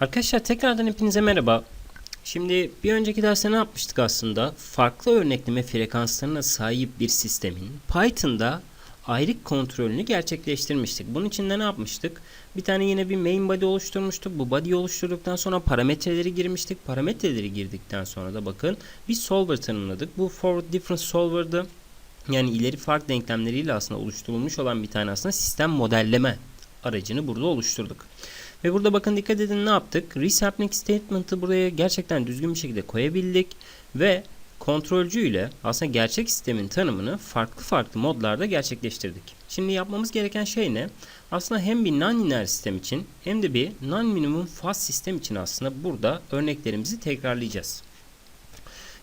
Arkadaşlar tekrardan hepinize merhaba. Şimdi bir önceki derste ne yapmıştık aslında? Farklı örnekleme frekanslarına sahip bir sistemin Python'da ayrık kontrolünü gerçekleştirmiştik. Bunun için de ne yapmıştık? Bir tane yine bir main body oluşturmuştuk. Bu body'yi oluşturduktan sonra parametreleri girmiştik. Parametreleri girdikten sonra da bakın bir solver tanımladık. Bu forward difference solver'dı. Yani ileri fark denklemleriyle aslında oluşturulmuş olan bir tane aslında sistem modelleme aracını burada oluşturduk. Ve burada bakın dikkat edin ne yaptık? Resampling statement'ı buraya gerçekten düzgün bir şekilde koyabildik ve kontrolcü ile aslında gerçek sistemin tanımını farklı farklı modlarda gerçekleştirdik. Şimdi yapmamız gereken şey ne? Aslında hem bir non-linear sistem için hem de bir non-minimum fast sistem için aslında burada örneklerimizi tekrarlayacağız.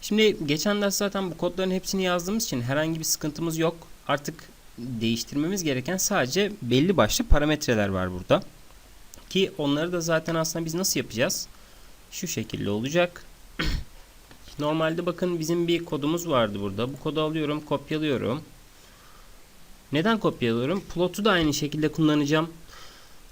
Şimdi geçen ders zaten bu kodların hepsini yazdığımız için herhangi bir sıkıntımız yok. Artık değiştirmemiz gereken sadece belli başlı parametreler var burada. Ki onları da zaten aslında biz nasıl yapacağız? Şu şekilde olacak. Normalde bakın bizim bir kodumuz vardı burada. Bu kodu alıyorum, kopyalıyorum. Neden kopyalıyorum? Plot'u da aynı şekilde kullanacağım.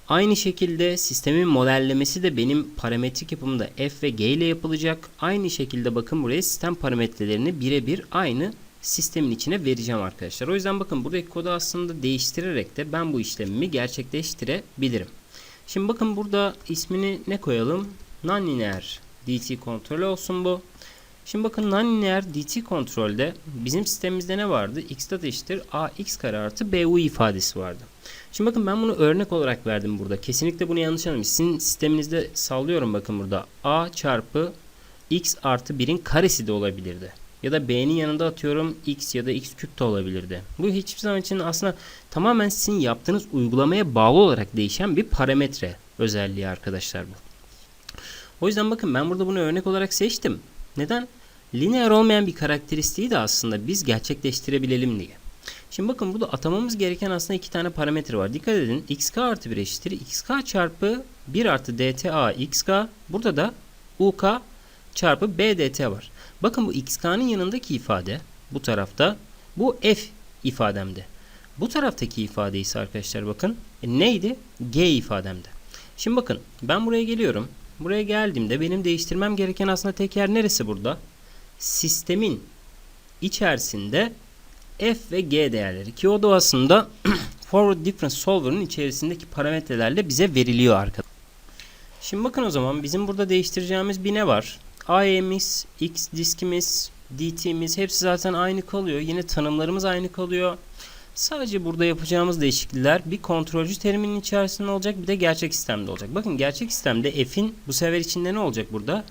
Aynı şekilde sistemin modellemesi de benim parametrik yapımda f ve g ile yapılacak. Aynı şekilde bakın buraya sistem parametrelerini birebir aynı sistemin içine vereceğim arkadaşlar. O yüzden bakın buradaki kodu aslında değiştirerek de ben bu işlemimi gerçekleştirebilirim. Şimdi bakın burada ismini ne koyalım? Nonlinear DT kontrol olsun bu. Şimdi bakın nonlinear DT kontrolde bizim sistemimizde ne vardı? x dot eşittir ax kare artı bu ifadesi vardı. Şimdi bakın ben bunu örnek olarak verdim burada. Kesinlikle bunu yanlış anlamayın. Sizin sisteminizde sallıyorum bakın burada. a çarpı x artı 1'in karesi de olabilirdi. Ya da b'nin yanında atıyorum x ya da x küp de olabilirdi. Bu hiçbir zaman için aslında tamamen sizin yaptığınız uygulamaya bağlı olarak değişen bir parametre özelliği arkadaşlar bu. O yüzden bakın ben burada bunu örnek olarak seçtim. Neden? Lineer olmayan bir karakteristiği de aslında biz gerçekleştirebilelim diye. Şimdi bakın burada atamamız gereken aslında iki tane parametre var. Dikkat edin. xk artı 1 eşittir. xk çarpı 1 artı dta xk. Burada da uk çarpı bdt var. Bakın bu xk'nın yanındaki ifade bu tarafta bu f ifademde. Bu taraftaki ifade ise arkadaşlar bakın e, neydi? G ifademde. Şimdi bakın ben buraya geliyorum. Buraya geldiğimde benim değiştirmem gereken aslında tek yer neresi burada? Sistemin içerisinde f ve g değerleri ki o da aslında forward difference solver'ın içerisindeki parametrelerle bize veriliyor arkadaşlar. Şimdi bakın o zaman bizim burada değiştireceğimiz bir ne var? IA'miz, X diskimiz, DT'miz hepsi zaten aynı kalıyor. Yine tanımlarımız aynı kalıyor. Sadece burada yapacağımız değişiklikler bir kontrolcü teriminin içerisinde olacak bir de gerçek sistemde olacak. Bakın gerçek sistemde f'in bu sefer içinde ne olacak burada?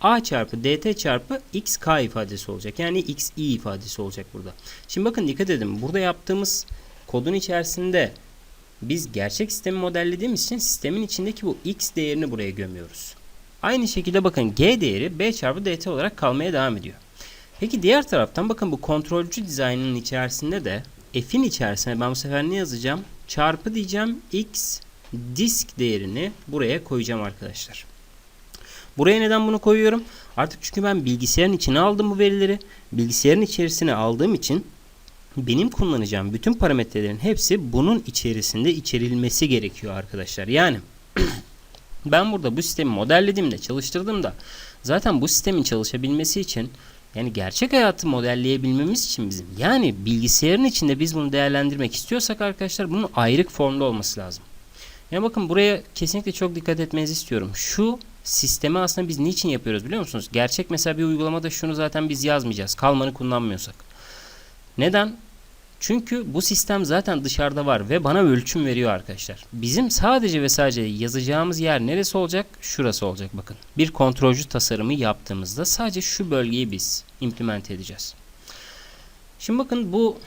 a çarpı dt çarpı xk ifadesi olacak. Yani xi ifadesi olacak burada. Şimdi bakın dikkat edin. Burada yaptığımız kodun içerisinde biz gerçek sistemi modellediğimiz için sistemin içindeki bu x değerini buraya gömüyoruz. Aynı şekilde bakın g değeri b çarpı dt olarak kalmaya devam ediyor. Peki diğer taraftan bakın bu kontrolcü dizaynının içerisinde de f'in içerisine ben bu sefer ne yazacağım? Çarpı diyeceğim x disk değerini buraya koyacağım arkadaşlar. Buraya neden bunu koyuyorum? Artık çünkü ben bilgisayarın içine aldım bu verileri. Bilgisayarın içerisine aldığım için benim kullanacağım bütün parametrelerin hepsi bunun içerisinde içerilmesi gerekiyor arkadaşlar. Yani ben burada bu sistemi modellediğimde, çalıştırdığımda zaten bu sistemin çalışabilmesi için yani gerçek hayatı modelleyebilmemiz için bizim yani bilgisayarın içinde biz bunu değerlendirmek istiyorsak arkadaşlar bunun ayrık formda olması lazım. Yani bakın buraya kesinlikle çok dikkat etmenizi istiyorum. Şu sistemi aslında biz niçin yapıyoruz biliyor musunuz? Gerçek mesela bir uygulamada şunu zaten biz yazmayacağız. Kalmanı kullanmıyorsak. Neden? Çünkü bu sistem zaten dışarıda var ve bana ölçüm veriyor arkadaşlar. Bizim sadece ve sadece yazacağımız yer neresi olacak? Şurası olacak bakın. Bir kontrolcü tasarımı yaptığımızda sadece şu bölgeyi biz implement edeceğiz. Şimdi bakın bu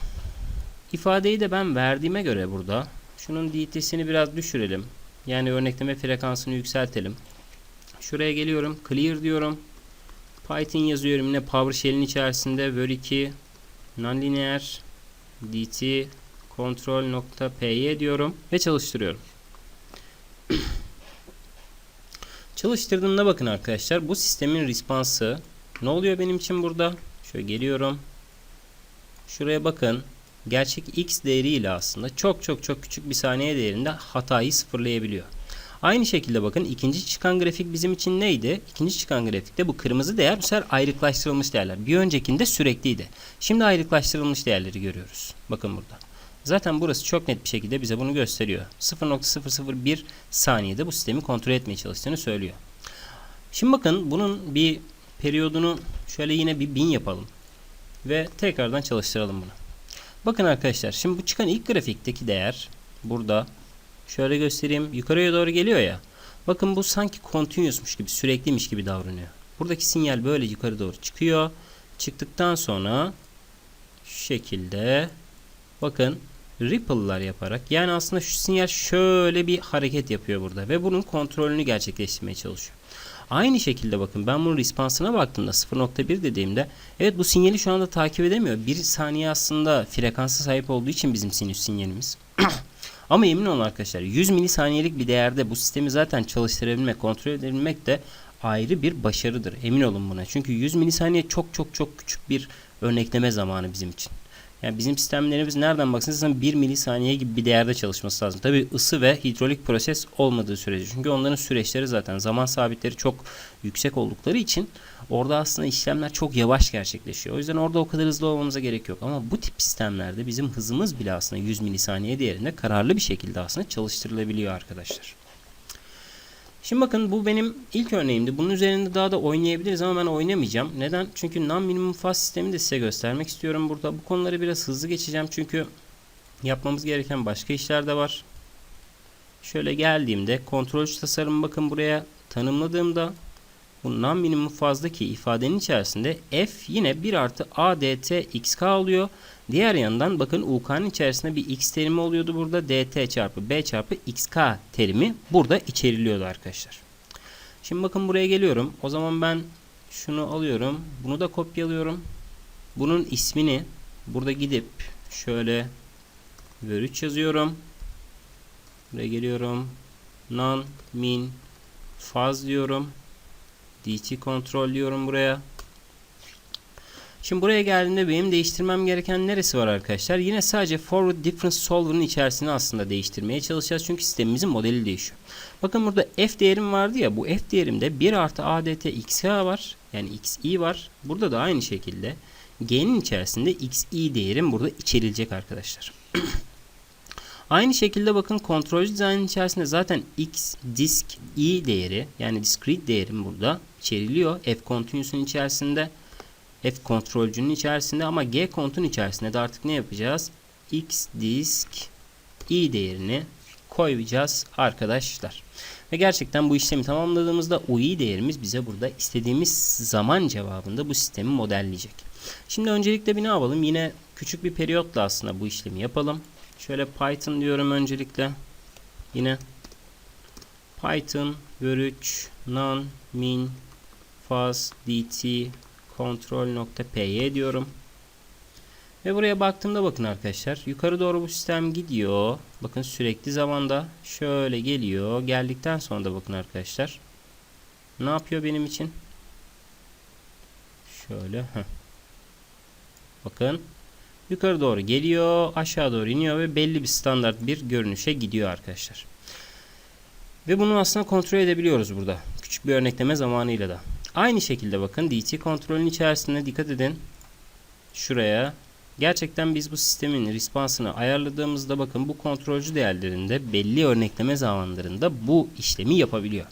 ifadeyi de ben verdiğime göre burada şunun dt'sini biraz düşürelim. Yani örnekleme frekansını yükseltelim. Şuraya geliyorum. Clear diyorum. Python yazıyorum yine PowerShell'in içerisinde Word2 nonlinear dt control.py diyorum ve çalıştırıyorum. Çalıştırdığımda bakın arkadaşlar bu sistemin response'ı ne oluyor benim için burada? Şöyle geliyorum. Şuraya bakın. Gerçek x değeriyle aslında çok çok çok küçük bir saniye değerinde hatayı sıfırlayabiliyor. Aynı şekilde bakın ikinci çıkan grafik bizim için neydi? İkinci çıkan grafikte bu kırmızı değer bu sefer ayrıklaştırılmış değerler. Bir öncekinde sürekliydi. Şimdi ayrıklaştırılmış değerleri görüyoruz. Bakın burada. Zaten burası çok net bir şekilde bize bunu gösteriyor. 0.001 saniyede bu sistemi kontrol etmeye çalıştığını söylüyor. Şimdi bakın bunun bir periyodunu şöyle yine bir bin yapalım. Ve tekrardan çalıştıralım bunu. Bakın arkadaşlar şimdi bu çıkan ilk grafikteki değer burada şöyle göstereyim yukarıya doğru geliyor ya. Bakın bu sanki continuousmuş gibi sürekliymiş gibi davranıyor. Buradaki sinyal böyle yukarı doğru çıkıyor. Çıktıktan sonra şu şekilde bakın ripple'lar yaparak yani aslında şu sinyal şöyle bir hareket yapıyor burada ve bunun kontrolünü gerçekleştirmeye çalışıyor. Aynı şekilde bakın ben bunun respansına baktığımda 0.1 dediğimde evet bu sinyali şu anda takip edemiyor. 1 saniye aslında frekansa sahip olduğu için bizim sinüs sinyalimiz. Ama emin olun arkadaşlar 100 milisaniyelik bir değerde bu sistemi zaten çalıştırabilmek, kontrol edebilmek de ayrı bir başarıdır. Emin olun buna. Çünkü 100 milisaniye çok çok çok küçük bir örnekleme zamanı bizim için. Yani bizim sistemlerimiz nereden baksanız 1 milisaniye gibi bir değerde çalışması lazım. Tabi ısı ve hidrolik proses olmadığı sürece. Çünkü onların süreçleri zaten zaman sabitleri çok yüksek oldukları için orada aslında işlemler çok yavaş gerçekleşiyor. O yüzden orada o kadar hızlı olmamıza gerek yok. Ama bu tip sistemlerde bizim hızımız bile aslında 100 milisaniye değerinde kararlı bir şekilde aslında çalıştırılabiliyor arkadaşlar. Şimdi bakın bu benim ilk örneğimdi. Bunun üzerinde daha da oynayabiliriz ama ben oynamayacağım. Neden? Çünkü non-minimum faz sistemi de size göstermek istiyorum burada. Bu konuları biraz hızlı geçeceğim çünkü yapmamız gereken başka işler de var. Şöyle geldiğimde kontrolcü tasarım bakın buraya tanımladığımda bu non-minimum fazdaki ifadenin içerisinde f yine 1 artı adt xk oluyor. Diğer yandan bakın UK'nın içerisinde bir x terimi oluyordu burada. dt çarpı b çarpı xk terimi burada içeriliyordu arkadaşlar. Şimdi bakın buraya geliyorum. O zaman ben şunu alıyorum. Bunu da kopyalıyorum. Bunun ismini burada gidip şöyle ver 3 yazıyorum. Buraya geliyorum. Non min faz diyorum. dt kontrol diyorum buraya. Şimdi buraya geldiğimde benim değiştirmem gereken neresi var arkadaşlar? Yine sadece forward difference solver'ın içerisini aslında değiştirmeye çalışacağız. Çünkü sistemimizin modeli değişiyor. Bakın burada f değerim vardı ya. Bu f değerimde 1 artı adt xk var. Yani xi var. Burada da aynı şekilde g'nin içerisinde xi değerim burada içerilecek arkadaşlar. Aynı şekilde bakın kontrolcü dizaynın içerisinde zaten x disk i değeri yani discrete değerim burada içeriliyor. F continuous'un içerisinde. F kontrolcünün içerisinde ama G kontun içerisinde de artık ne yapacağız? X disk i değerini koyacağız arkadaşlar. Ve gerçekten bu işlemi tamamladığımızda UI değerimiz bize burada istediğimiz zaman cevabında bu sistemi modelleyecek. Şimdi öncelikle bir ne yapalım? Yine küçük bir periyotla aslında bu işlemi yapalım. Şöyle Python diyorum öncelikle. Yine Python ver3 non min faz dt kontrol.py diyorum. Ve buraya baktığımda bakın arkadaşlar yukarı doğru bu sistem gidiyor. Bakın sürekli zamanda şöyle geliyor. Geldikten sonra da bakın arkadaşlar. Ne yapıyor benim için? Şöyle. Bakın yukarı doğru geliyor. Aşağı doğru iniyor ve belli bir standart bir görünüşe gidiyor arkadaşlar. Ve bunu aslında kontrol edebiliyoruz burada. Küçük bir örnekleme zamanıyla da. Aynı şekilde bakın DT kontrolün içerisinde dikkat edin. Şuraya gerçekten biz bu sistemin respansını ayarladığımızda bakın bu kontrolcü değerlerinde belli örnekleme zamanlarında bu işlemi yapabiliyor.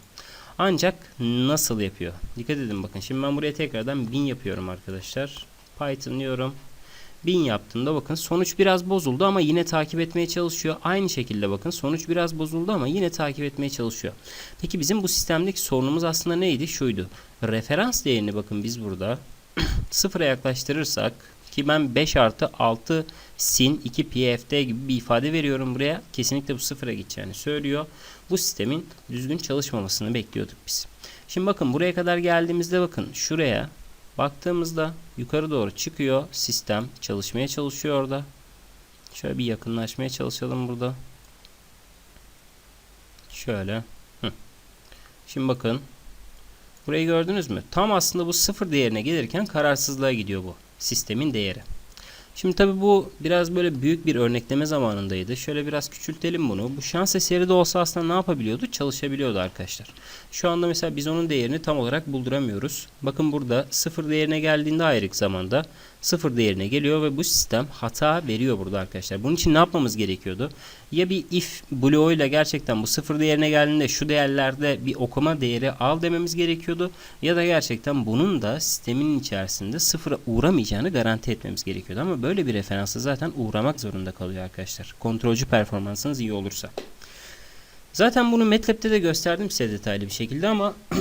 Ancak nasıl yapıyor? Dikkat edin bakın. Şimdi ben buraya tekrardan 1000 yapıyorum arkadaşlar. Python diyorum. 1000 yaptığımda bakın sonuç biraz bozuldu ama yine takip etmeye çalışıyor. Aynı şekilde bakın sonuç biraz bozuldu ama yine takip etmeye çalışıyor. Peki bizim bu sistemdeki sorunumuz aslında neydi? Şuydu. Referans değerini bakın biz burada sıfıra yaklaştırırsak ki ben 5 artı 6 sin 2 pft gibi bir ifade veriyorum buraya. Kesinlikle bu sıfıra gideceğini söylüyor. Bu sistemin düzgün çalışmamasını bekliyorduk biz. Şimdi bakın buraya kadar geldiğimizde bakın şuraya Baktığımızda yukarı doğru çıkıyor. Sistem çalışmaya çalışıyor orada. Şöyle bir yakınlaşmaya çalışalım burada. Şöyle. Şimdi bakın. Burayı gördünüz mü? Tam aslında bu sıfır değerine gelirken kararsızlığa gidiyor bu sistemin değeri. Şimdi tabi bu biraz böyle büyük bir örnekleme zamanındaydı. Şöyle biraz küçültelim bunu. Bu şans eseri de olsa aslında ne yapabiliyordu? Çalışabiliyordu arkadaşlar. Şu anda mesela biz onun değerini tam olarak bulduramıyoruz. Bakın burada sıfır değerine geldiğinde ayrık zamanda sıfır değerine geliyor ve bu sistem hata veriyor burada arkadaşlar. Bunun için ne yapmamız gerekiyordu? Ya bir if bloğuyla gerçekten bu sıfır değerine geldiğinde şu değerlerde bir okuma değeri al dememiz gerekiyordu. Ya da gerçekten bunun da sistemin içerisinde sıfıra uğramayacağını garanti etmemiz gerekiyordu. Ama böyle bir referansa zaten uğramak zorunda kalıyor arkadaşlar. Kontrolcü performansınız iyi olursa. Zaten bunu MATLAB'de de gösterdim size detaylı bir şekilde ama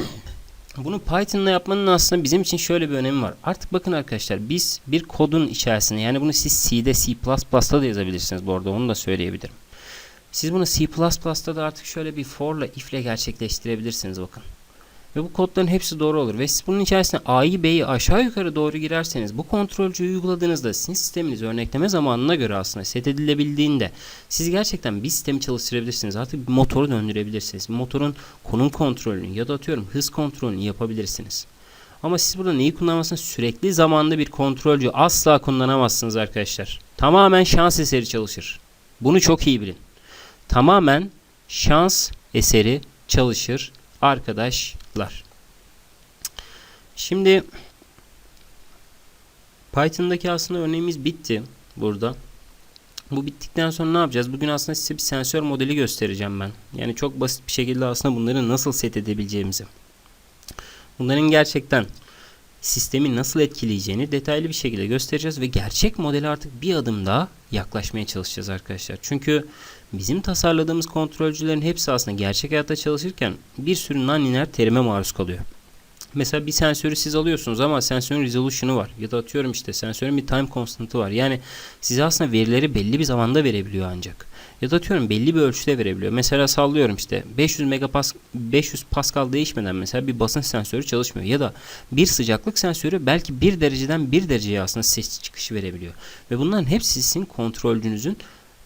bunu Python'la yapmanın aslında bizim için şöyle bir önemi var. Artık bakın arkadaşlar biz bir kodun içerisinde yani bunu siz C'de C++'da da yazabilirsiniz bu arada onu da söyleyebilirim. Siz bunu C++'da da artık şöyle bir for'la if'le gerçekleştirebilirsiniz bakın. Ve bu kodların hepsi doğru olur. Ve siz bunun içerisine A'yı B'yi aşağı yukarı doğru girerseniz bu kontrolcüyü uyguladığınızda sizin sisteminiz örnekleme zamanına göre aslında set edilebildiğinde siz gerçekten bir sistemi çalıştırabilirsiniz. Artık bir motoru döndürebilirsiniz. Motorun konum kontrolünü ya da atıyorum hız kontrolünü yapabilirsiniz. Ama siz burada neyi kullanmazsınız? Sürekli zamanda bir kontrolcü asla kullanamazsınız arkadaşlar. Tamamen şans eseri çalışır. Bunu çok iyi bilin. Tamamen şans eseri çalışır arkadaşlar. Şimdi Python'daki aslında örneğimiz bitti burada. Bu bittikten sonra ne yapacağız? Bugün aslında size bir sensör modeli göstereceğim ben. Yani çok basit bir şekilde aslında bunları nasıl set edebileceğimizi. Bunların gerçekten sistemi nasıl etkileyeceğini detaylı bir şekilde göstereceğiz ve gerçek modele artık bir adım daha yaklaşmaya çalışacağız arkadaşlar. Çünkü bizim tasarladığımız kontrolcülerin hepsi aslında gerçek hayatta çalışırken bir sürü non-linear terime maruz kalıyor. Mesela bir sensörü siz alıyorsunuz ama sensörün resolution'u var. Ya da atıyorum işte sensörün bir time constant'ı var. Yani size aslında verileri belli bir zamanda verebiliyor ancak. Ya da atıyorum belli bir ölçüde verebiliyor. Mesela sallıyorum işte 500 megapas 500 pascal değişmeden mesela bir basınç sensörü çalışmıyor. Ya da bir sıcaklık sensörü belki bir dereceden bir dereceye aslında ses çıkışı verebiliyor. Ve bunların hepsi sizin kontrolcünüzün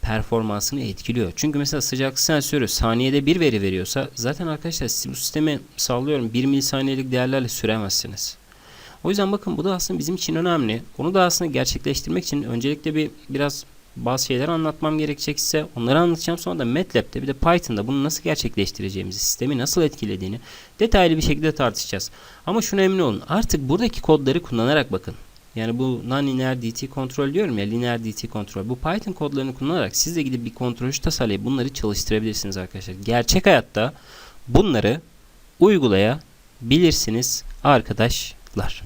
performansını etkiliyor. Çünkü mesela sıcaklık sensörü saniyede bir veri veriyorsa zaten arkadaşlar siz bu sistemi sallıyorum 1 milisaniyelik değerlerle süremezsiniz. O yüzden bakın bu da aslında bizim için önemli. Bunu da aslında gerçekleştirmek için öncelikle bir biraz bazı şeyler anlatmam gerekecekse onları anlatacağım. Sonra da MATLAB'de bir de Python'da bunu nasıl gerçekleştireceğimizi, sistemi nasıl etkilediğini detaylı bir şekilde tartışacağız. Ama şuna emin olun artık buradaki kodları kullanarak bakın. Yani bu non-linear DT kontrol diyorum ya linear DT kontrol. Bu Python kodlarını kullanarak siz de gidip bir kontrolcü tasarlayıp bunları çalıştırabilirsiniz arkadaşlar. Gerçek hayatta bunları uygulayabilirsiniz arkadaşlar.